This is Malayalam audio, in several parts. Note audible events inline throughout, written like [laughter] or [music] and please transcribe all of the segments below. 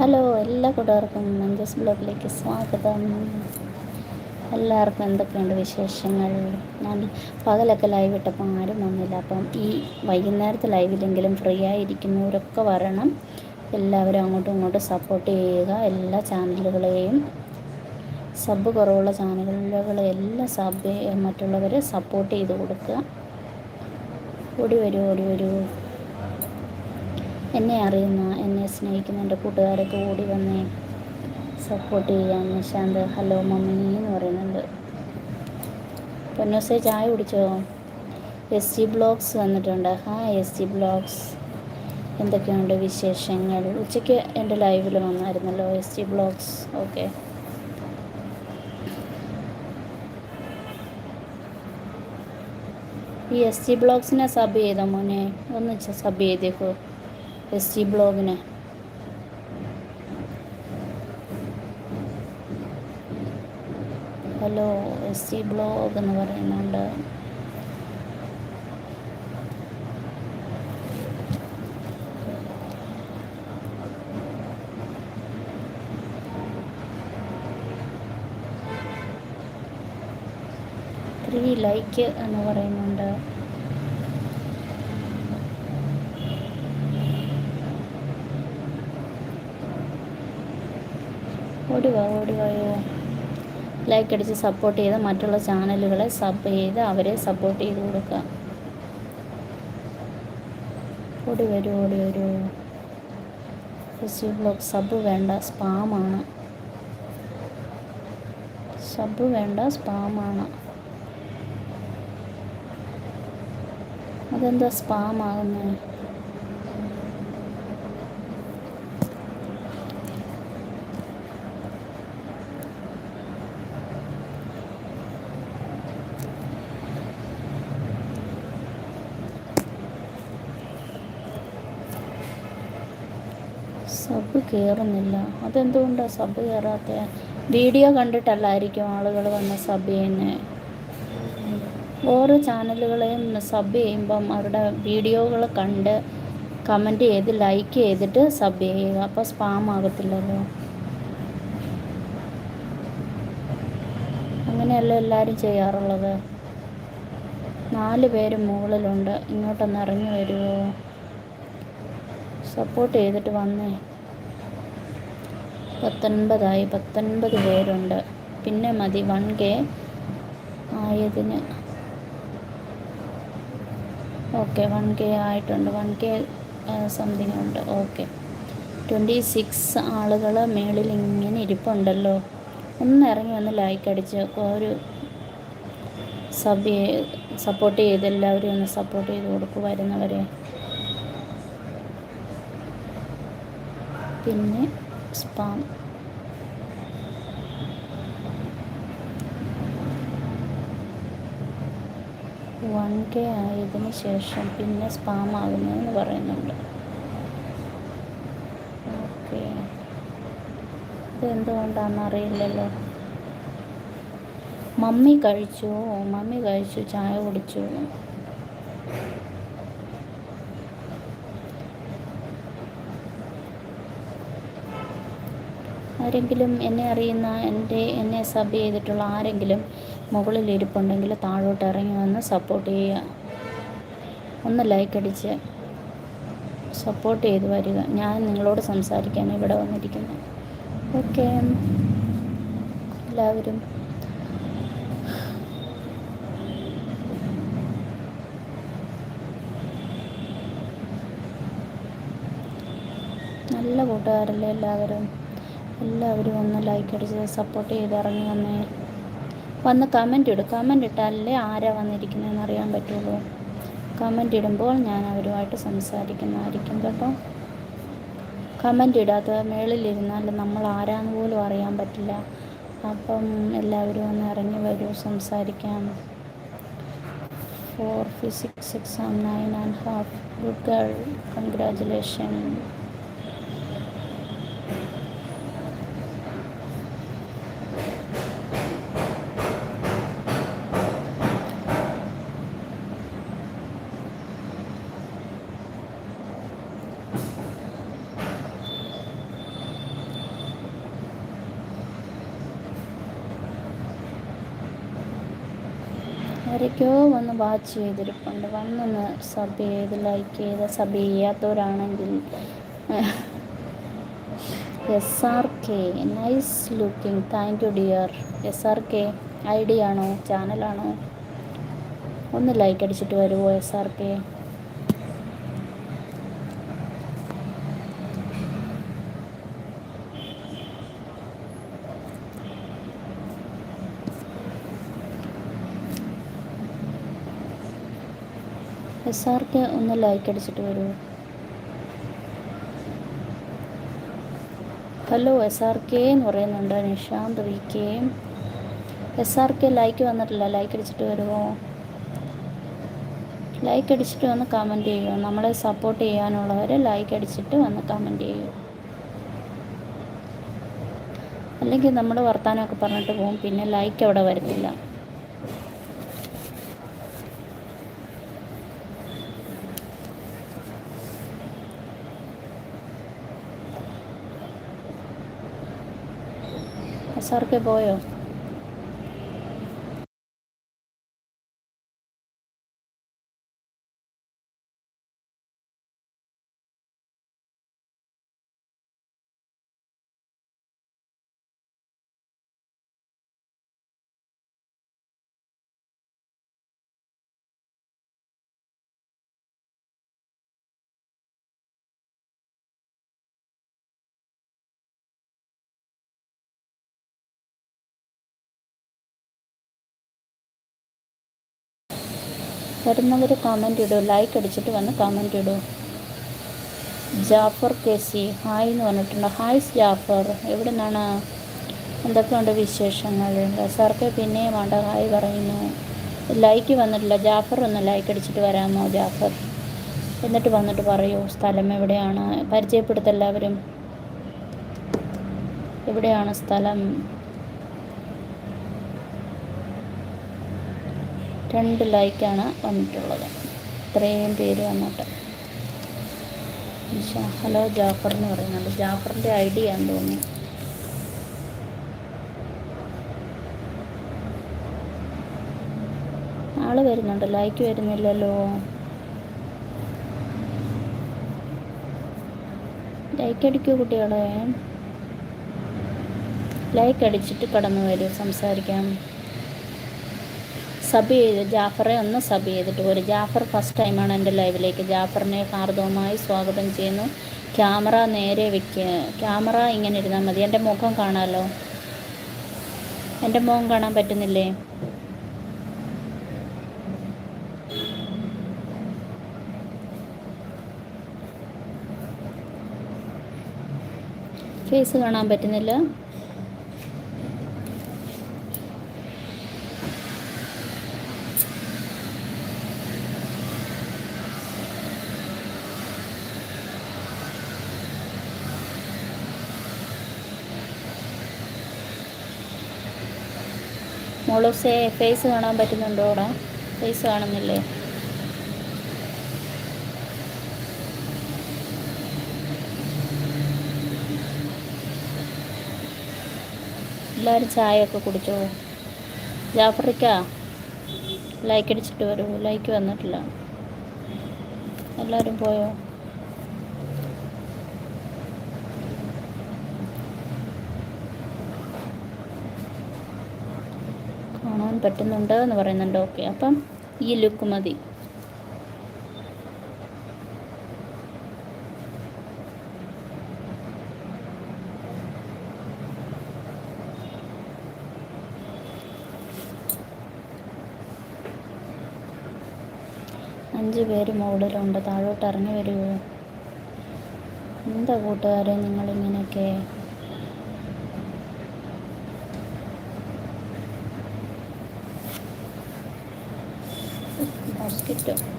ഹലോ എല്ലാ കൂട്ടുകാർക്കും മഞ്ജസ് ബ്ലോഗിലേക്ക് സ്വാഗതം. എല്ലാവർക്കും എന്തൊക്കെയുണ്ട് വിശേഷങ്ങൾ? ഞാൻ പകലൊക്കെ ലൈവ് ഇട്ടപ്പോൾ ആരും വന്നില്ല. അപ്പം ഈ വൈകുന്നേരത്തെ ലൈവിലെങ്കിലും ഫ്രീ ആയിരിക്കുന്നവരൊക്കെ വരണം. എല്ലാവരും അങ്ങോട്ടും ഇങ്ങോട്ടും സപ്പോർട്ട് ചെയ്യുക. എല്ലാ ചാനലുകളെയും സബ് കുറവുള്ള ചാനലുകളെ എല്ലാ സബ് മറ്റുള്ളവരെ സപ്പോർട്ട് ചെയ്ത് കൊടുക്കുക. ഓടി വരൂ ഓടി വരൂ. എന്നെ അറിയുന്ന എന്നെ സ്നേഹിക്കുന്ന എന്റെ കൂട്ടുകാരൊക്കെ ഓടി വന്ന് സപ്പോർട്ട് ചെയ്യാൻ നിശാന്ത് ഹലോ മമ്മി എന്ന് പറയുന്നുണ്ട്. പൊന്നോസേ ചായ കുടിച്ചോ? എസ് ജി ബ്ലോഗ്സ് വന്നിട്ടുണ്ട്. ഹാ എസ് ജി ബ്ലോഗ്സ് എന്തൊക്കെയുണ്ട് വിശേഷങ്ങൾ? ഉച്ചയ്ക്ക് എന്റെ ലൈവിൽ വന്നായിരുന്നല്ലോ എസ് ജി ബ്ലോഗ്സ് ഓക്കെ ഈ എസ് ജി ബ്ലോഗ്സിനെ സബ് ചെയ്തോ മോനെ? ഒന്ന് സബ് ചെയ്തേക്കോ. എസ് ടി ബ്ലോഗിനെ. ഹലോ എസ് ടി ബ്ലോഗ് എന്ന് പറയുന്നുണ്ട്. ത്രീ ലൈക്ക് എന്ന് പറയുന്നുണ്ട്. ഓടിവാ ഓടിവായോ ലൈക്ക് അടിച്ച് സപ്പോർട്ട് ചെയ്ത് മറ്റുള്ള ചാനലുകളെ സബ് ചെയ്ത് അവരെ സപ്പോർട്ട് ചെയ്ത് കൊടുക്കുക ഓടി വരൂ ഓടി വരൂ. ബ്ലോഗ് സബ് വേണ്ട സ്പാമാണ് സബ് വേണ്ട സ്പാമാണ് അതെന്താ സ്പാമാകുന്നത് സബ് കയറുന്നില്ല അതെന്തുകൊണ്ടാണ് സബ് കയറാത്ത വീഡിയോ കണ്ടിട്ടല്ലായിരിക്കും ആളുകൾ വന്ന് സബ് ചെയ്യുന്നത് ഓരോ ചാനലുകളെയും സബ് ചെയ്യുമ്പം അവരുടെ വീഡിയോകൾ കണ്ട് കമന്റ് ചെയ്ത് ലൈക്ക് ചെയ്തിട്ട് സബ് ചെയ്യുക. അപ്പോൾ സ്പാം ആകത്തില്ലല്ലോ. അങ്ങനെയല്ല എല്ലാവരും ചെയ്യാറുള്ളത്? നാല് പേര് മുകളിലുണ്ട്. ഇങ്ങോട്ടൊന്ന് ഇറങ്ങി വരുമോ സപ്പോർട്ട് ചെയ്തിട്ട് വന്നേ. പത്തൊൻപതായി പത്തൊൻപത് പേരുണ്ട്. പിന്നെ മതി വൺ കെ ആയതിന്. ഓക്കെ വൺ കെ ആയിട്ടുണ്ട്. വൺ കെ സംതിങ് ഉണ്ട്. ഓക്കെ. ട്വന്റി സിക്സ് ആളുകൾ മേളിൽ ഇങ്ങനെ ഇരിപ്പുണ്ടല്ലോ. ഒന്ന് ഇറങ്ങി വന്ന് ലൈക്ക് അടിച്ച് ഒരു സബ് സപ്പോർട്ട് ചെയ്ത് എല്ലാവരും ഒന്ന് സപ്പോർട്ട് ചെയ്ത് കൊടുക്കും വരുന്നവരെ. പിന്നെ സ്പാം. വൺ കെ ആയതിന് ശേഷം പിന്നെ സ്പാം ആകുന്നതെന്ന് പറയുന്നുണ്ട്. ഓക്കെ. ഇതെന്തുകൊണ്ടാണെന്ന് അറിയില്ലല്ലോ മമ്മി കഴിച്ചു? മമ്മി കഴിച്ചു ചായ കുടിച്ചു. ആരെങ്കിലും എന്നെ അറിയുന്ന എന്റെ എന്നെ സബ് ചെയ്തിട്ടുള്ള ആരെങ്കിലും മുകളിൽ ഇരിപ്പുണ്ടെങ്കിൽ താഴോട്ട് ഇറങ്ങി വന്ന് സപ്പോർട്ട് ചെയ്യുക. ഒന്ന് ലൈക്ക് അടിച്ച് സപ്പോർട്ട് ചെയ്ത് വരിക. ഞാൻ നിങ്ങളോട് സംസാരിക്കാൻ ഇവിടെ വന്നിരിക്കുന്നു ഓക്കെ എല്ലാവരും. നല്ല കൂട്ടുകാരല്ലേ എല്ലാവരും? എല്ലാവരും ഒന്ന് ലൈക്ക് അടിച്ച് സപ്പോർട്ട് ചെയ്ത് ഇറങ്ങി വന്നേ. വന്ന് കമന്റ് ഇടും. കമന്റ് ഇട്ടാലല്ലേ ആരാ വന്നിരിക്കുന്നതെന്ന് അറിയാൻ പറ്റുള്ളൂ. കമന്റ് ഇടുമ്പോൾ ഞാൻ അവരുമായിട്ട് സംസാരിക്കുന്നതായിരിക്കും കേട്ടോ. കമന്റ് ഇടാത്ത മേളിലിരുന്നാൽ നമ്മൾ ആരാന്ന് പോലും അറിയാൻ പറ്റില്ല. അപ്പം എല്ലാവരും ഒന്ന് ഇറങ്ങി വരൂ സംസാരിക്കാം. Four physics exam nine and half good girl congratulation ആരൊക്കെയോ വന്ന് വാച്ച് ചെയ്തിരിപ്പുണ്ട് വന്നൊന്ന് സബ് ചെയ്ത് ലൈക്ക് ചെയ്ത് സബ് ചെയ്യാത്തവരാണെങ്കിൽ S R K nice looking thank you dear S R K I D ആണോ? ചാനലാണോ ഒന്ന് ലൈക്ക് അടിച്ചിട്ട് വരുമോ S R K S R K ഒന്ന് ലൈക്ക് അടിച്ചിട്ട് വരുമോ ഹലോ എസ് ആർ കെ എന്ന് പറയുന്നുണ്ട്. Nishanth V K. S R K like വന്നിട്ടില്ല. ലൈക്ക് അടിച്ചിട്ട് വരുമോ ലൈക്ക് അടിച്ചിട്ട് വന്ന് കമന്റ് ചെയ്യുമോ നമ്മളെ സപ്പോർട്ട് ചെയ്യാനുള്ളവർ ലൈക്ക് അടിച്ചിട്ട് വന്ന് കമന്റ് ചെയ്യുമോ അല്ലെങ്കിൽ നമ്മൾ വർത്തമാനമൊക്കെ പറഞ്ഞിട്ട് പോകും. പിന്നെ ലൈക്ക് അവിടെ വരത്തില്ല. സാർക്ക് പോയോ വരുന്നവർ കമന്റ് ഇടൂ ലൈക്ക് അടിച്ചിട്ട് വന്ന് കമന്റ് ഇടൂ. ജാഫർ കെ സി ഹായ് എന്ന് പറഞ്ഞിട്ടുണ്ട്. ഹായ് ജാഫർ എവിടെ നിന്നാണ് എന്തൊക്കെയുണ്ട് വിശേഷങ്ങൾ? സാർക്ക് പിന്നെയും വേണ്ട ഹായ് പറയുന്നു. ലൈക്ക് വന്നിട്ടില്ല. ജാഫർ ഒന്ന് ലൈക്ക് അടിച്ചിട്ട് വരാമോ ജാഫർ? എന്നിട്ട് വന്നിട്ട് പറയൂ സ്ഥലം എവിടെയാണ്? പരിചയപ്പെടുത്തല്ലാവരും എവിടെയാണ് സ്ഥലം? രണ്ട് ലൈക്കാണ് വന്നിട്ടുള്ളത്. ഇത്രയും പേര് വന്നിട്ട്. ഹലോ ജാഫർ എന്ന് പറയുന്നുണ്ട്. ജാഫറിന്റെ ഐ ഡി ആണെന്ന് തോന്നുന്നു. ആൾ വരുന്നുണ്ട്. ലൈക്ക് വരുന്നില്ലല്ലോ. ലൈക്ക് അടിക്കൂ കുട്ടികളെ. ലൈക്ക് അടിച്ചിട്ട് കടന്നു വരൂ. സംസാരിക്കാം. സബ് ചെയ്ത് ജാഫറെ ഒന്ന് സബ് ചെയ്തിട്ട് പോരും. ജാഫർ ഫസ്റ്റ് ടൈമാണ് എന്റെ ലൈവിലേക്ക് ജാഫറിനെ ഹാർദവമായി സ്വാഗതം ചെയ്യുന്നു. ക്യാമറ നേരെ വെക്കുക ക്യാമറ ഇങ്ങനെ ഇരുന്നാൽ മതി. എന്റെ മുഖം കാണാമല്ലോ എന്റെ മുഖം കാണാൻ പറ്റുന്നില്ലേ? ഫേസ് കാണാൻ പറ്റുന്നില്ല. മോളൂസേ ഫേസ് കാണാൻ പറ്റുന്നുണ്ടോ അവിടെ? ഫേസ് കാണുന്നില്ലേ? എല്ലാവരും ചായയൊക്കെ കുടിച്ചോ? ജാഫ്രിക്ക ലൈക്ക് അടിച്ചിട്ട് വരൂ. ലൈക്ക് വന്നിട്ടില്ല. എല്ലാവരും പോയോ? കാണാൻ പറ്റുന്നുണ്ട് എന്ന് പറയുന്നുണ്ട്. ഓക്കെ അപ്പം ഈ ലുക്ക് മതി. അഞ്ച് പേര് മുകളിലുണ്ട് താഴോട്ട് ഇറങ്ങി വരുമോ എന്താ കൂട്ടുകാരെ നിങ്ങളിങ്ങനെയൊക്കെ? basket.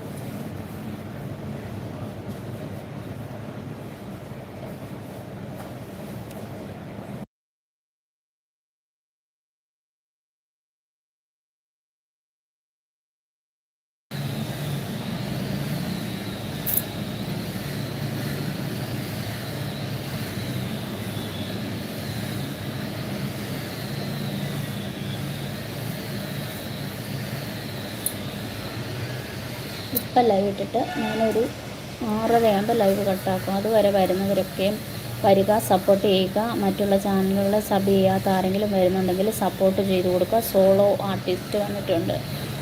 ഇപ്പം ലൈവ് ഇട്ടിട്ട് ഞാനൊരു ആറരയാകുമ്പോൾ ലൈവ് കട്ടാക്കും അതുവരെ വരുന്നവരൊക്കെയും വരിക സപ്പോർട്ട് ചെയ്യുക. മറ്റുള്ള ചാനലുകളിൽ സബ് ചെയ്യാത്ത ആരെങ്കിലും വരുന്നുണ്ടെങ്കിൽ സപ്പോർട്ട് ചെയ്ത് കൊടുക്കുക. സോളോ ആർട്ടിസ്റ്റ് വന്നിട്ടുണ്ട്.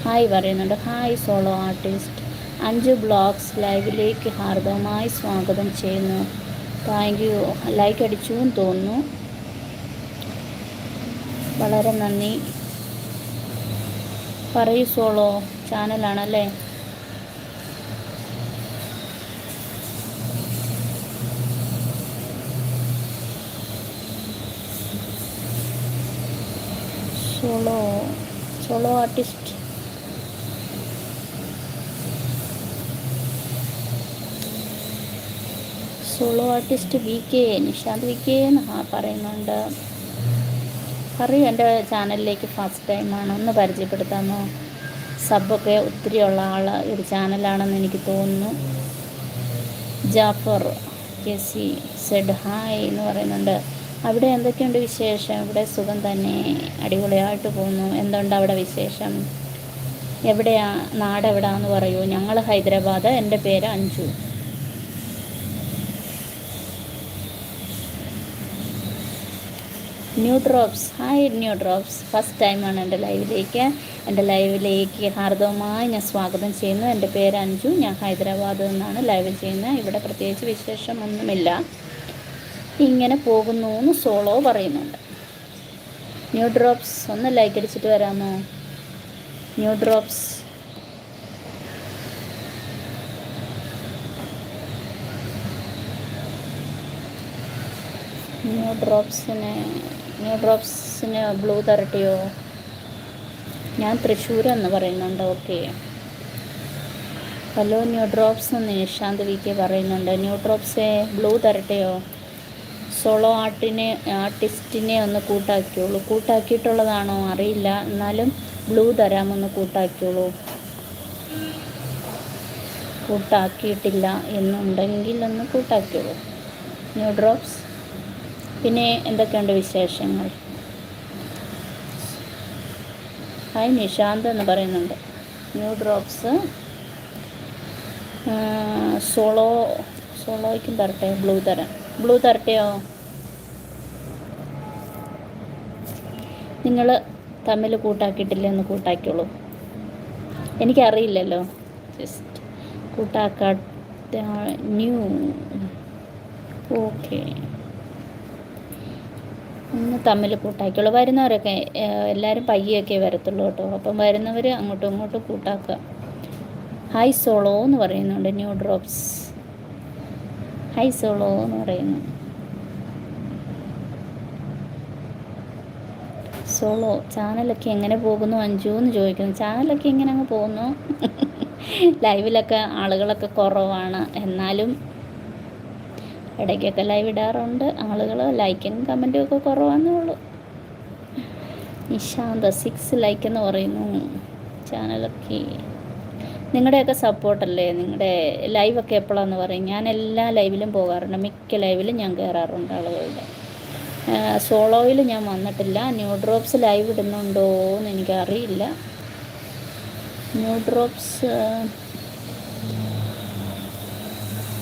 ഹായ് പറയുന്നുണ്ട്. ഹായ് സോളോ ആർട്ടിസ്റ്റ് അഞ്ച് ബ്ലോഗ്സ് ലൈവിലേക്ക് ഹാർദവമായി സ്വാഗതം ചെയ്യുന്നു. താങ്ക് യു ലൈക്ക് അടിച്ചു എന്ന് തോന്നുന്നു. വളരെ നന്ദി. പറയൂ solo ചാനലാണല്ലേ solo solo artist solo artist V K Nishanth V K എന്ന് പറയുന്നുണ്ട്. പറയൂ എന്റെ ചാനലിലേക്ക് ഫസ്റ്റ് ടൈമാണ് ഒന്ന് പരിചയപ്പെടുത്താമോ? സബൊക്കെ ഒത്തിരി ഉള്ള ആൾ ഒരു ചാനലാണെന്ന് എനിക്ക് തോന്നുന്നു. Jafar K C Z hi എന്ന് പറയുന്നുണ്ട്. അവിടെ എന്തൊക്കെയുണ്ട് വിശേഷം? ഇവിടെ സുഖം തന്നെ? അടിപൊളിയായിട്ട് പോകുന്നു. എന്തുണ്ട് അവിടെ വിശേഷം? എവിടെയാ? നാട് എവിടാന്ന് പറയൂ. ഞങ്ങൾ ഹൈദരാബാദ്. എന്റെ പേര് Anju. New drops hi new drops first ടൈമാണ് എന്റെ ലൈവിലേക്ക്. എന്റെ ലൈവിലേക്ക് ഹാർദവമായി ഞാൻ സ്വാഗതം ചെയ്യുന്നു. എന്റെ പേര് അഞ്ജു. ഞാൻ ഹൈദരാബാദിൽ നിന്നാണ് ലൈവ് ചെയ്യുന്നത്. ഇവിടെ പ്രത്യേകിച്ച് വിശേഷമൊന്നുമില്ല. ഇങ്ങനെ പോകുന്നു എന്ന് സോളോ പറയുന്നുണ്ട്. ന്യൂ ഡ്രോപ്സ് ഒന്ന് ലൈക്ക് അടിച്ചിട്ട് വരാമോ? New drops. ന്യൂ ഡ്രോപ്സിന് ന്യൂ ഡ്രോപ്സിന് ബ്ലൂ തരട്ടിയോ? ഞാൻ തൃശ്ശൂർ എന്ന് പറയുന്നുണ്ട് okay hello new drops Nishanth V K പറയുന്നുണ്ട്. ന്യൂ ഡ്രോപ്സേ ബ്ലൂ തരട്ടെയോ? സോളോ ആർട്ടിനെ ആർട്ടിസ്റ്റിനെ ഒന്ന് കൂട്ടാക്കിയോളൂ കൂട്ടാക്കിയിട്ടുള്ളതാണോ? അറിയില്ല. എന്നാലും ബ്ലൂ തരാമൊന്ന് കൂട്ടാക്കിയോളൂ കൂട്ടാക്കിയിട്ടില്ല എന്നുണ്ടെങ്കിൽ ഒന്ന് കൂട്ടാക്കിയോളൂ ന്യൂ ഡ്രോപ്സ്. പിന്നെ എന്തൊക്കെയുണ്ട് വിശേഷങ്ങൾ? ഹായ് നിശാന്ത് എന്ന് പറയുന്നുണ്ട്. New drops. സോളോ സോളോയ്ക്കും തരട്ടെ ബ്ലൂ തരാം. ബ്ലൂ തരട്ടെയോ? നിങ്ങൾ തമ്മിൽ കൂട്ടാക്കിയിട്ടില്ല എന്ന് കൂട്ടാക്കിയോളൂ എനിക്കറിയില്ലല്ലോ. ജസ്റ്റ് കൂട്ടാക്കാത്ത ന്യൂ. ഓക്കെ ഒന്ന് തമ്മിൽ കൂട്ടാക്കിയുള്ളൂ വരുന്നവരൊക്കെ എല്ലാവരും പയ്യൊക്കെ വരത്തുള്ളൂ കേട്ടോ. അപ്പം വരുന്നവർ അങ്ങോട്ടും ഇങ്ങോട്ടും കൂട്ടാക്കുക. ഹൈ സോളോ എന്ന് പറയുന്നുണ്ട്. ന്യൂ ഡ്രോപ്സ് ഹൈ സോളോ എന്ന് പറയുന്നു. സോളോ ചാനലൊക്കെ എങ്ങനെ പോകുന്നു അഞ്ചു എന്ന് ചോദിക്കുന്നു. ചാനലൊക്കെ എങ്ങനെ അങ്ങ് പോകുന്നു? [laughs] ലൈവിലൊക്കെ ആളുകളൊക്കെ കുറവാണ്. എന്നാലും ഇടയ്ക്കൊക്കെ ലൈവ് ഇടാറുണ്ട്. ആളുകൾ ലൈക്കും കമന്റും ഒക്കെ കുറവാന്നേ ഉള്ളൂ. നിശാന്ത സിക്സ് ലൈക്ക് എന്ന് പറയുന്നു. ചാനലൊക്കെ നിങ്ങളുടെയൊക്കെ സപ്പോർട്ടല്ലേ? നിങ്ങളുടെ ലൈവൊക്കെ എപ്പോഴാന്ന് പറയും. ഞാൻ എല്ലാ ലൈവിലും പോകാറുണ്ട്. മിക്ക ലൈവിലും ഞാൻ കയറാറുണ്ട് ആളുകളുടെ. സോളോയിൽ ഞാൻ വന്നിട്ടില്ല. ന്യൂ ഡ്രോപ്സ് ലൈവ് ഇടുന്നുണ്ടോ എന്ന് എനിക്കറിയില്ല. ന്യൂ ഡ്രോപ്സ്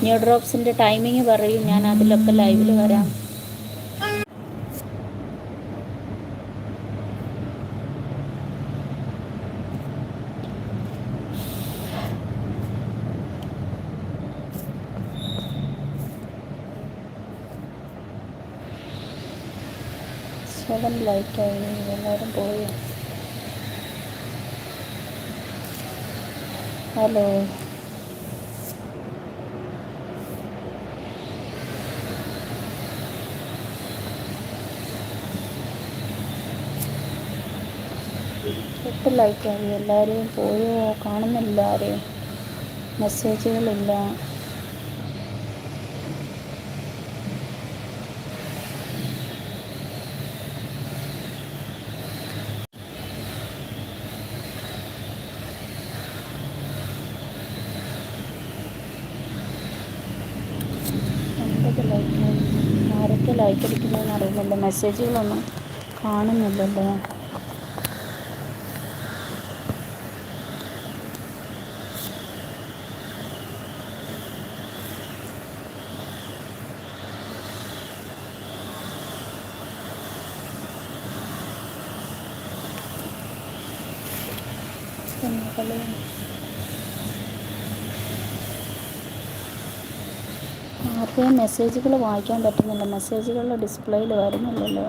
ന്യൂ ഡ്രോപ്സിന്റെ ടൈമിങ് പറയും. ഞാൻ അതിലൊക്കെ ലൈവിൽ വരാം. സെവൻ ലൈക്കായി എല്ലാവരും പോയി. ഹലോ. എട്ട് ലൈക്കായി എല്ലാവരെയും പോയോ? കാണുന്നില്ല ആരെയും. മെസ്സേജുകളില്ല. ലൈക്ക് അടിക്കുന്നതെന്ന് അറിയുന്നില്ല മെസ്സേജുകളൊന്നും കാണുന്നില്ലല്ലോ Gracias. ആരുടെയും മെസ്സേജുകൾ വായിക്കാൻ പറ്റുന്നില്ല. മെസ്സേജുകളുടെ ഡിസ്പ്ലേയിൽ വരുന്നില്ലല്ലോ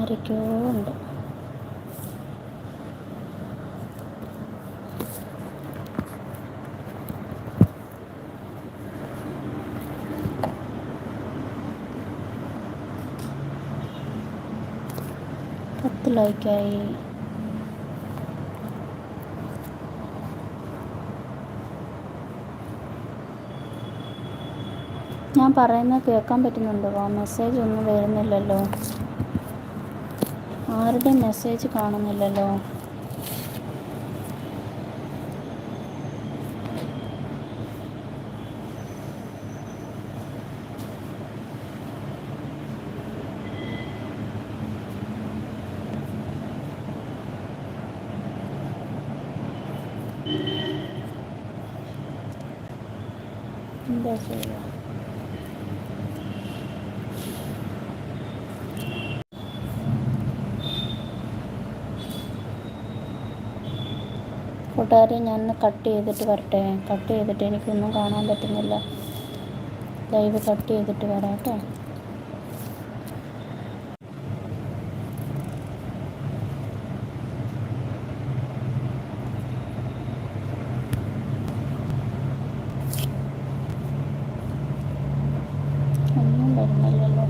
ആരൊക്കെയോ ഉണ്ട് പത്ത് ലൈക്കായി ഞാൻ പറയുന്നത് കേൾക്കാൻ പറ്റുന്നുണ്ടോ? മെസ്സേജ് ഒന്നും വരുന്നില്ലല്ലോ. ആരുടെയും മെസ്സേജ് കാണുന്നില്ലല്ലോ? എന്താ ചെയ്യുക ഞാൻ കട്ട് ചെയ്തിട്ട് വരട്ടെ. കട്ട് ചെയ്തിട്ട് എനിക്കൊന്നും കാണാൻ പറ്റുന്നില്ല. ലൈവ് കട്ട് ചെയ്തിട്ട് വരാം കേട്ടോ ഒന്നും വരുന്നില്ലല്ലോ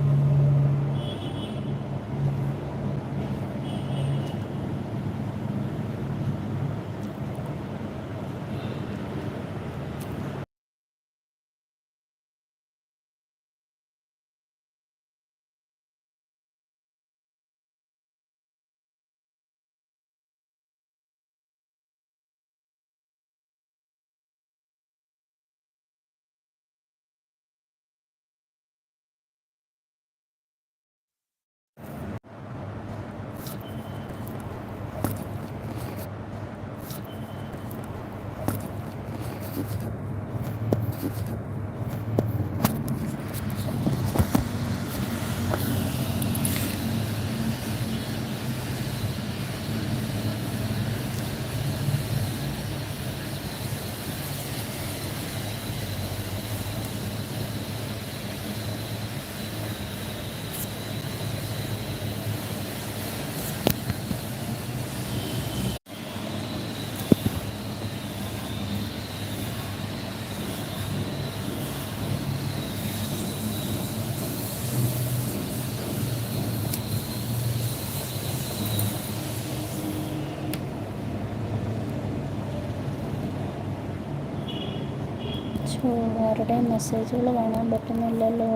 ആരുടെയും മെസ്സേജുകൾ കാണാൻ പറ്റുന്നില്ലല്ലോ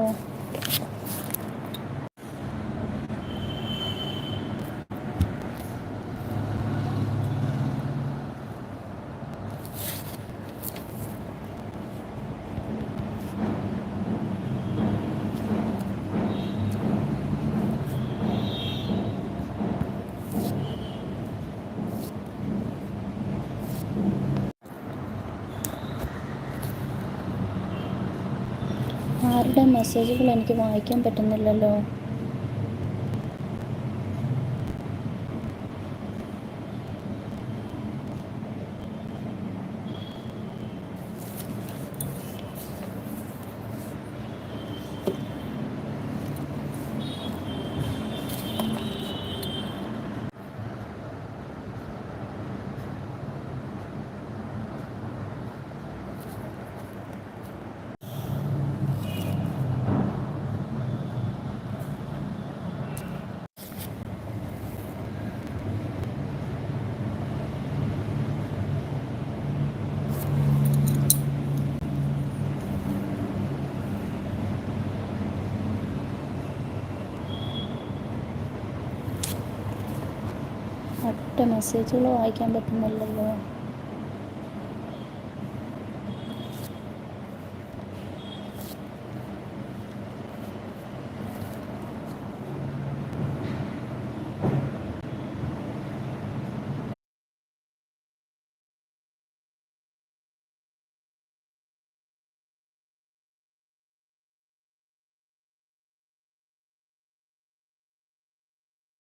ആരുടെ മെസ്സേജുകൾ എനിക്ക് വായിക്കാൻ പറ്റുന്നില്ലല്ലോ. മെസ്സേജുകൾ വായിക്കാൻ പറ്റുന്നില്ലല്ലോ.